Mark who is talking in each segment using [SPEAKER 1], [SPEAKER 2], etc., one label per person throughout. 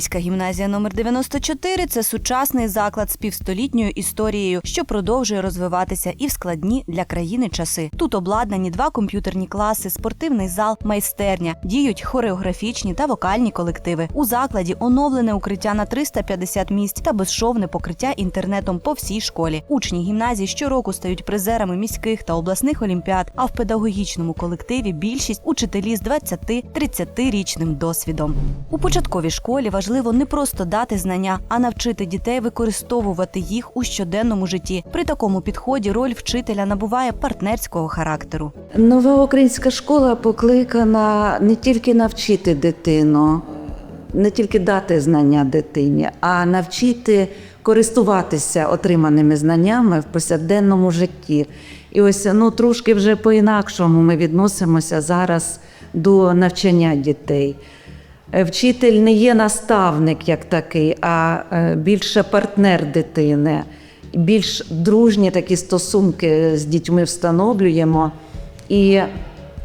[SPEAKER 1] Криворізька гімназія номер 94 – це сучасний заклад з півстолітньою історією, що продовжує розвиватися і в складні для країни часи. Тут обладнані два комп'ютерні класи, спортивний зал, майстерня, діють хореографічні та вокальні колективи. У закладі оновлене укриття на 350 місць та безшовне покриття інтернетом по всій школі. Учні гімназії щороку стають призерами міських та обласних олімпіад. А в педагогічному колективі більшість учителі з 20-30 річним досвідом. У початковій школі важливо не просто дати знання, а навчити дітей використовувати їх у щоденному житті. При такому підході роль вчителя набуває партнерського характеру.
[SPEAKER 2] Нова українська школа покликана не тільки навчити дитину, не тільки дати знання дитині, а навчити користуватися отриманими знаннями в повсякденному житті. І ось ну трошки вже по-інакшому ми відносимося зараз до навчання дітей. Е, Вчитель не є наставник як такий, а е, більше партнер дитини. Більш дружні такі стосунки з дітьми встановлюємо і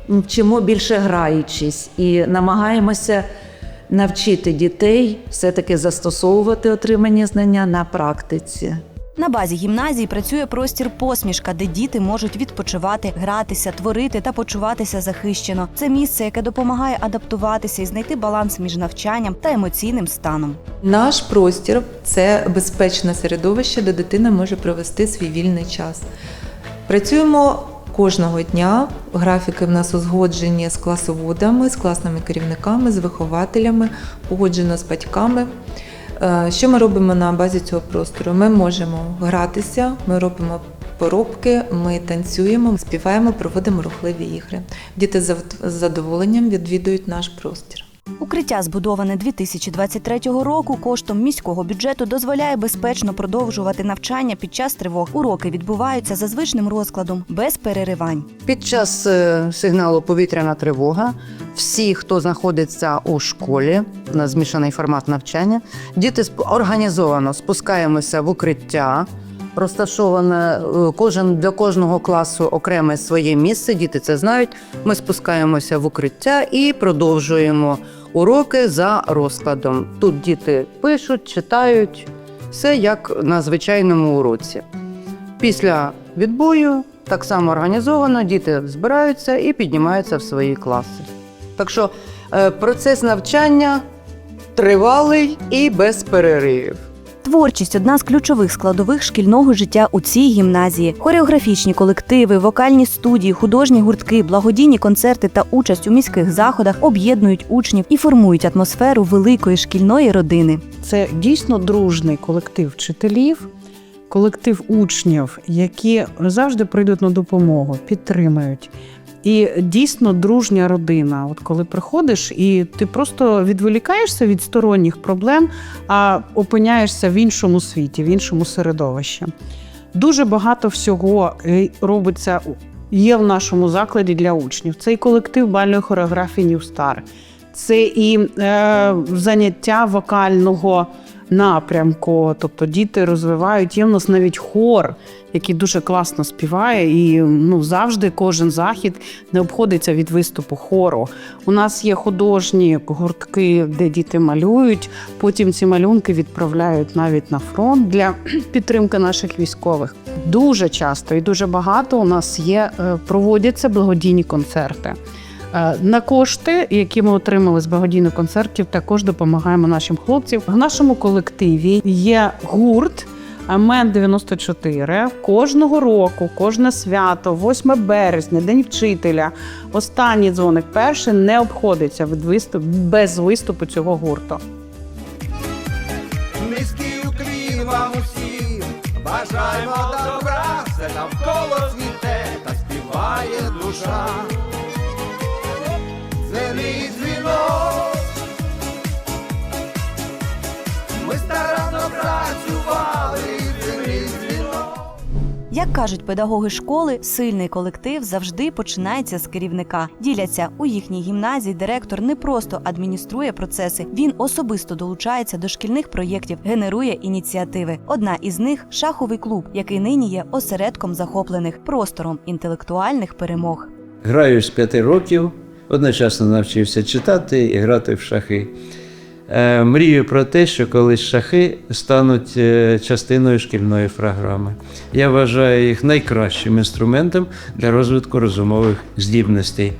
[SPEAKER 2] вчимо більше граючись, і намагаємося навчити дітей все-таки застосовувати отримані знання на практиці.
[SPEAKER 1] На базі гімназії працює простір посмішка, де діти можуть відпочивати, гратися, творити та почуватися захищено. Це місце, яке допомагає адаптуватися і знайти баланс між навчанням та емоційним станом.
[SPEAKER 3] Наш простір це безпечне середовище, де дитина може провести свій вільний час. Працюємо кожного дня. Графіки в нас узгоджені з класоводами, з класними керівниками, з вихователями, погоджено з батьками. Е, Що ми робимо на базі цього простору? Ми можемо гратися, ми робимо поробки, ми танцюємо, співаємо, проводимо рухливі ігри. Діти з задоволенням відвідують наш простір.
[SPEAKER 1] Укриття, збудоване 2023 року, коштом міського бюджету дозволяє безпечно продовжувати навчання під час тривог. Уроки відбуваються за звичним розкладом, без переривань.
[SPEAKER 4] Під час е, сигналу повітряна тривога всі, хто знаходиться у школі на змішаний формат навчання, діти організовано спускаємося в укриття. Розташоване е, кожен для кожного класу окреме своє місце. Діти це знають. Ми спускаємося в укриття і продовжуємо уроки за розкладом. Тут діти пишуть, читають все як на звичайному уроці. Після відбою так само організовано, діти збираються і піднімаються в свої класи. Так що е, процес навчання тривалий і без переривів.
[SPEAKER 1] Творчість одна з ключових складових шкільного життя у цій гімназії. Хореографічні колективи, вокальні студії, художні гуртки, благодійні концерти та участь у міських заходах об'єднують учнів і формують атмосферу великої шкільної родини.
[SPEAKER 5] Це дійсно дружний колектив вчителів, колектив учнів, які завжди прийдуть на допомогу, підтримують. І дійсно дружня родина. От коли приходиш, і ти просто відволікаєшся від сторонніх проблем, а опиняєшся в іншому світі, в іншому середовищі. Дуже багато всього е, робиться є в нашому закладі для учнів. Це і колектив бальної хореографії New Star, це і е, заняття вокального напрямку. Тобто діти розвивають. Є в нас навіть хор, який дуже класно співає, і ну завжди кожен захід не обходиться від виступу хору. У нас є художні гуртки, де діти малюють. Потім ці малюнки відправляють навіть на фронт для підтримки наших військових. Дуже часто і дуже багато у нас є е, проводяться благодійні концерти. Е, На кошти, які ми отримали з благодійних концертів, також допомагаємо нашим хлопцям. В нашому колективі є гурт Мен 94 кожного року, кожне свято, 8 березня, День вчителя. Останній дзвоник перший не обходиться від виступ без виступу цього гурту.
[SPEAKER 6] Низький уклін вам усім, бажаємо добра, все навколо цвіте та співає душа. Дзвенить дзвінок, ми старанно працювали, дзвенить дзвінок.
[SPEAKER 1] Як кажуть педагоги школи, сильний колектив завжди починається з керівника. Діляться у їхній гімназії. Директор не просто адмініструє процеси, він особисто долучається до шкільних проєктів, генерує ініціативи. Одна із них шаховий клуб, який нині є осередком захоплених простором інтелектуальних перемог.
[SPEAKER 7] Граю з п'яти років, одночасно навчився читати і грати в шахи. Е, Мрію про те, що колись шахи стануть е, частиною шкільної програми. Я вважаю їх найкращим інструментом для розвитку розумових здібностей.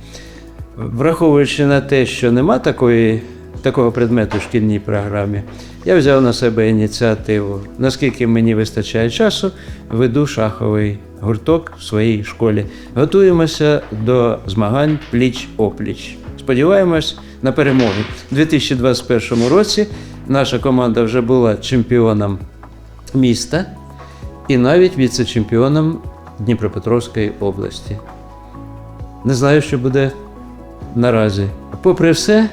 [SPEAKER 7] Враховуючи на те, що нема такої, такого предмету в шкільній програмі, я взяв на себе ініціативу. Наскільки мені вистачає часу, веду шаховий гурток в своїй школі. Готуємося до змагань пліч-опліч. Сподіваємось на перемоги. У 2021 році наша команда вже була чемпіоном міста і навіть віце-чемпіоном Дніпропетровської області. Не знаю, що буде наразі. Попри все,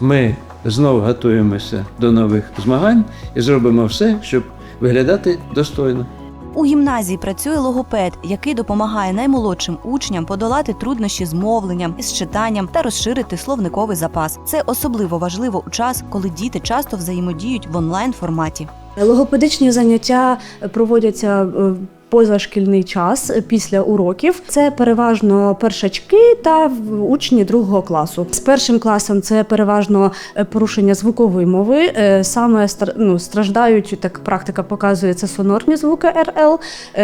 [SPEAKER 7] ми знову готуємося до нових змагань і зробимо все, щоб виглядати достойно.
[SPEAKER 1] У гімназії працює логопед, який допомагає наймолодшим учням подолати труднощі з мовленням, із читанням та розширити словниковий запас. Це особливо важливо у час, коли діти часто взаємодіють в онлайн форматі.
[SPEAKER 8] Логопедичні заняття проводяться е, позашкільний час е, після уроків. Це переважно першачки та учні другого класу. З першим класом це переважно е, порушення звукової мови. Е, Саме ну, страждають, так практика показує, це сонорні звуки РЛ.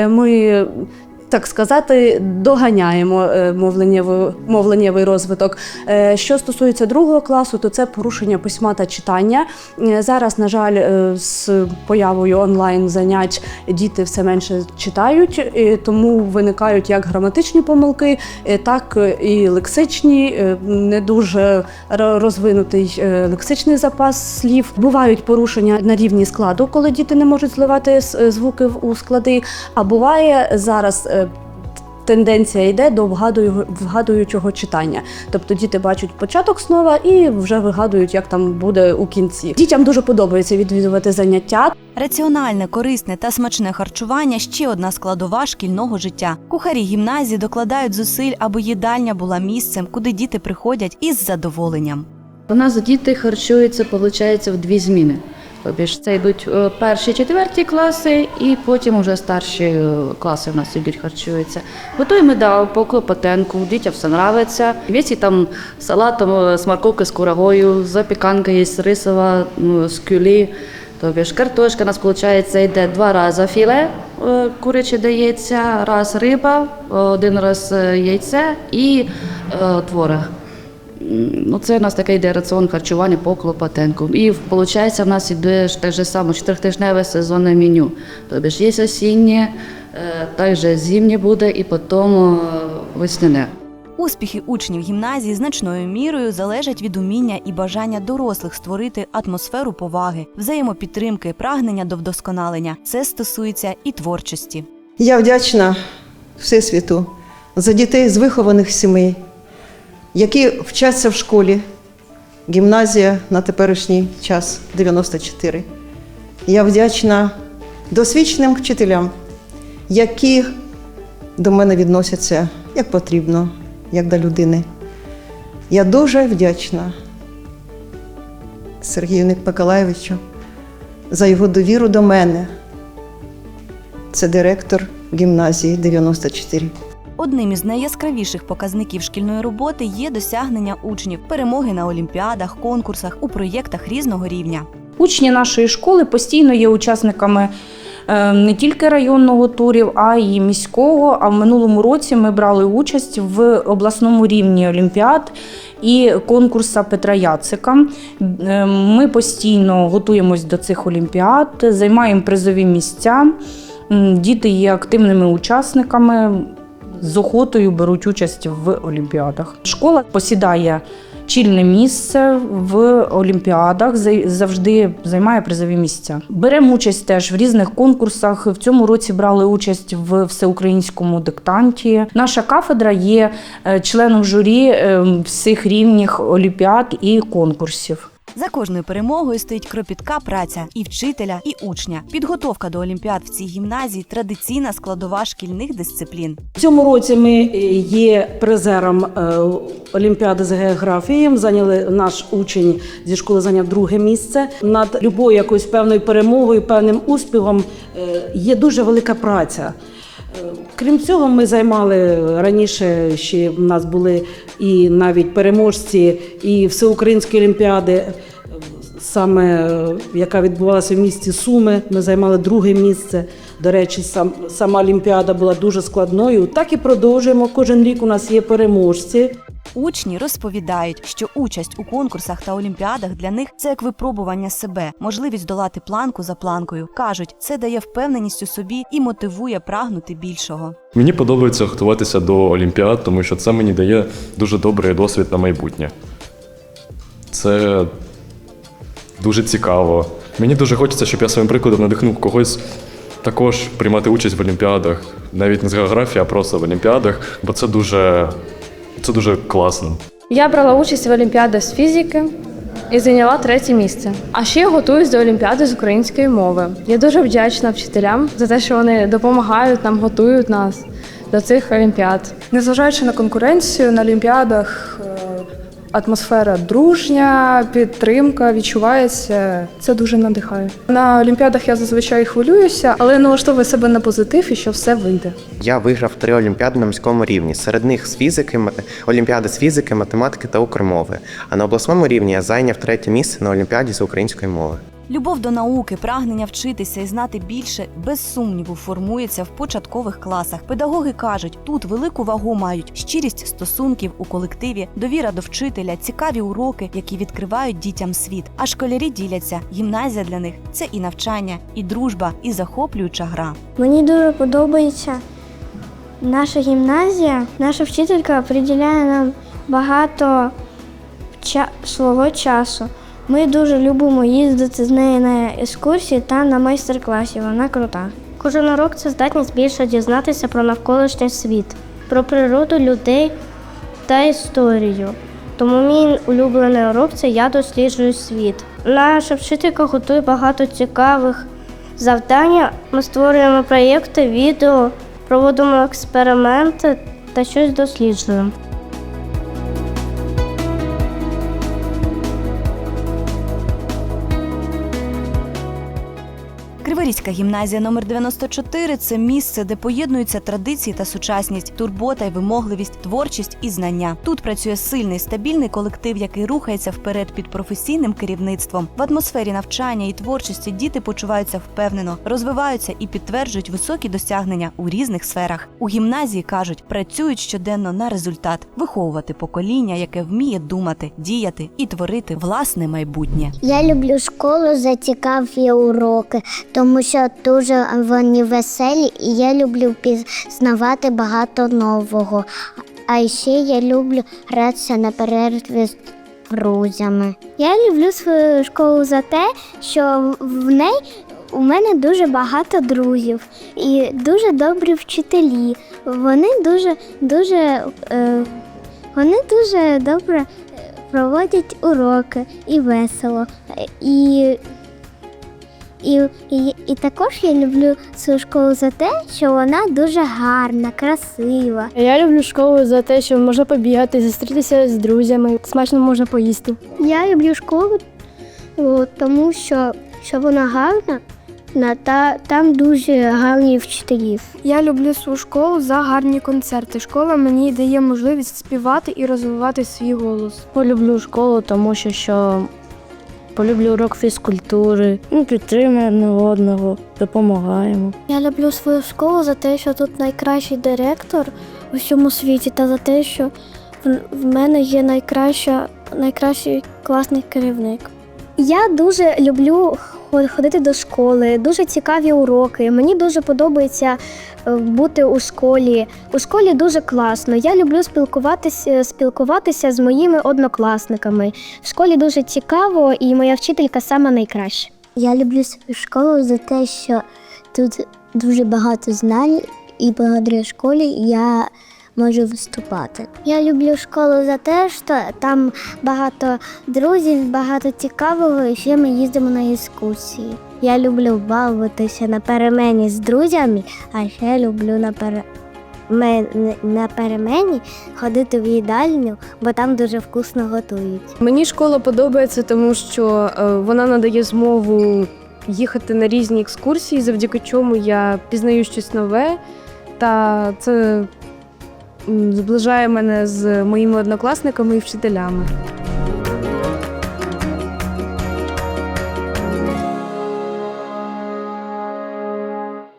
[SPEAKER 8] Ми так сказати, доганяємо е, мовленнєвий, мовленнєвий розвиток. Е, Що стосується другого класу, то це порушення письма та читання. Е, Зараз, на жаль, з появою онлайн занять діти все менше читають, тому виникають як граматичні помилки, так і лексичні, не дуже розвинутий лексичний запас слів. Бувають порушення на рівні складу, коли діти не можуть зливати звуки у склади. А буває зараз. Тенденція йде до вгадую- вгадуючого читання. Тобто діти бачать початок слова і вже вигадують, як там буде у кінці. Дітям дуже подобається відвідувати заняття.
[SPEAKER 1] Раціональне, корисне та смачне харчування ще одна складова шкільного життя. Кухарі гімназії докладають зусиль, аби їдальня була місцем, куди діти приходять із задоволенням.
[SPEAKER 9] У нас діти харчуються, виходить, в дві зміни. Тобто ж це йдуть е, перші, четверті класи, і потім вже старші е, класи в нас ідуть харчуються. Готуємо да, по клопотенку, дітям все нравиться. Віці там салатом е, з морковки з курагою, запіканка є рисова ну, з кюлі. Тобто ж картошка у нас виходить, йде два рази філе е, куряче дається, раз риба, один раз е, яйце і е, творог. Ну, це у нас таке йде раціон харчування по Клопотенку. І виходить, в нас іде те ж саме чотиритижневе сезонне меню. Тобто ж є осіннє, е, також зимнє буде і потім е, весняне.
[SPEAKER 1] Успіхи учнів гімназії значною мірою залежать від уміння і бажання дорослих створити атмосферу поваги, взаємопідтримки, прагнення до вдосконалення. Це стосується і творчості.
[SPEAKER 10] Я вдячна Всесвіту за дітей з вихованих сімей, які вчаться в школі. Гімназія на теперішній час 94. Я вдячна досвідченим вчителям, які до мене відносяться як потрібно, як до людини. Я дуже вдячна Сергію Миколаєвичу за його довіру до мене. Це директор гімназії 94.
[SPEAKER 1] Одним із найяскравіших показників шкільної роботи є досягнення учнів, перемоги на олімпіадах, конкурсах, у проєктах різного рівня.
[SPEAKER 11] Учні нашої школи постійно є учасниками е, не тільки районного турів, а й міського. А в минулому році ми брали участь в обласному рівні олімпіад і конкурса Петра Яцика. Е, Ми постійно готуємось до цих олімпіад, займаємо призові місця. Діти є активними учасниками. З охотою беруть участь в олімпіадах. Школа посідає чільне місце в олімпіадах, завжди займає призові місця. Беремо участь теж в різних конкурсах. В цьому році брали участь в всеукраїнському диктанті. Наша кафедра є е, членом журі е, всіх рівнів олімпіад і конкурсів.
[SPEAKER 1] За кожною перемогою стоїть кропітка праця і вчителя, і учня. Підготовка до олімпіад в цій гімназії традиційна складова шкільних дисциплін.
[SPEAKER 12] В цьому році ми е, є призером е, Олімпіади з географії. Зайняли наш учень зі школи зайняв друге місце. Над любою якоюсь певною перемогою, певним успіхом е, є дуже велика праця. Крім цього, ми займали раніше ще в нас були і навіть переможці і всеукраїнської олімпіади саме е, яка відбувалася в місті Суми. Ми займали друге місце. До речі, сам, сама Олімпіада була дуже складною. Так і продовжуємо. Кожен рік у нас є переможці.
[SPEAKER 1] Учні розповідають, що участь у конкурсах та олімпіадах для них це як випробування себе, можливість долати планку за планкою. кажуть, це дає впевненість у собі і мотивує прагнути більшого.
[SPEAKER 13] Мені подобається готуватися до Олімпіад, тому що це мені дає дуже добрий досвід на майбутнє. Це дуже цікаво. Мені дуже хочеться, щоб я своїм прикладом надихнув когось також приймати участь в Олімпіадах, навіть не з географії, а просто в Олімпіадах, бо це дуже, це дуже класно.
[SPEAKER 14] Я брала участь в Олімпіадах з фізики і зайняла третє місце. А ще я готуюсь до Олімпіади з української мови. Я дуже вдячна вчителям за те, що вони допомагають нам, готують нас до цих олімпіад.
[SPEAKER 11] Незважаючи на конкуренцію на олімпіадах, атмосфера дружня, підтримка відчувається. Це дуже надихає. На олімпіадах я зазвичай хвилююся, але налаштовую себе на позитив і що все вийде.
[SPEAKER 15] Я виграв три олімпіади на міському рівні. Серед них з фізики, олімпіади з фізики, математики та укрмови. А на обласному рівні я зайняв третє місце на олімпіаді з української мови.
[SPEAKER 1] Любов до науки, прагнення вчитися і знати більше без сумніву формується в початкових класах. Педагоги кажуть, тут велику вагу мають щирість стосунків у колективі, довіра до вчителя, цікаві уроки, які відкривають дітям світ. А школярі діляться. Гімназія для них це і навчання, і дружба, і захоплююча гра.
[SPEAKER 16] Мені дуже подобається наша гімназія. Наша вчителька приділяє нам багато свого часу. Ми дуже любимо їздити з нею на екскурсії та на майстер-класі. Вона крута. Кожен урок це здатність більше дізнатися про навколишній світ, про природу людей та історію. Тому мій улюблений урок це я досліджую світ. Наша вчителька готує багато цікавих завдань. Ми створюємо проєкти, відео, проводимо експерименти та щось досліджуємо.
[SPEAKER 1] Криворізька гімназія номер 94 – це місце, де поєднуються традиції та сучасність, турбота й вимогливість, творчість і знання. Тут працює сильний стабільний колектив, який рухається вперед під професійним керівництвом. В атмосфері навчання і творчості діти почуваються впевнено, розвиваються і підтверджують високі досягнення у різних сферах. У гімназії кажуть, працюють щоденно на результат, виховувати покоління, яке вміє думати, діяти і творити власне майбутнє.
[SPEAKER 16] Я люблю школу за цікаві уроки, тому що дуже вони веселі, і я люблю пізнавати багато нового. А ще я люблю гратися на перерві з друзями. Я люблю свою школу за те, що в неї у мене дуже багато друзів і дуже добрі вчителі. Вони дуже дуже е, вони дуже добре проводять уроки і весело. І, і, і, і також я люблю свою школу за те, що вона дуже гарна, красива.
[SPEAKER 14] Я люблю школу за те, що можна побігати, зустрітися з друзями, смачно можна поїсти.
[SPEAKER 16] Я люблю школу, тому що, що вона гарна, на- та там дуже гарні вчителі.
[SPEAKER 14] Я люблю свою школу за гарні концерти. Школа мені дає можливість співати і розвивати свій голос. Полюблю школу, тому що, що полюблю урок фізкультури, Ми підтримуємо одне одного, допомагаємо.
[SPEAKER 16] Я люблю свою школу за те, що тут найкращий директор у всьому світі, та за те, що в, мене є найкраща, найкращий класний керівник. Я дуже люблю ходити до школи, дуже цікаві уроки. Мені дуже подобається е, бути у школі. У школі дуже класно. Я люблю спілкуватися, спілкуватися з моїми однокласниками. В школі дуже цікаво, і моя вчителька сама найкраща. Я люблю свою школу за те, що тут дуже багато знань, і благодаря школі я можу виступати. Я люблю школу за те, що там багато друзів, багато цікавого, і ще ми їздимо на екскурсії. Я люблю бавитися на перемені з друзями, а ще люблю на пере... на перемені ходити в їдальню, бо там дуже вкусно готують.
[SPEAKER 14] Мені школа подобається, тому що е, вона надає змогу їхати на різні екскурсії, завдяки чому я пізнаю щось нове. Та це зближає мене з моїми однокласниками і вчителями.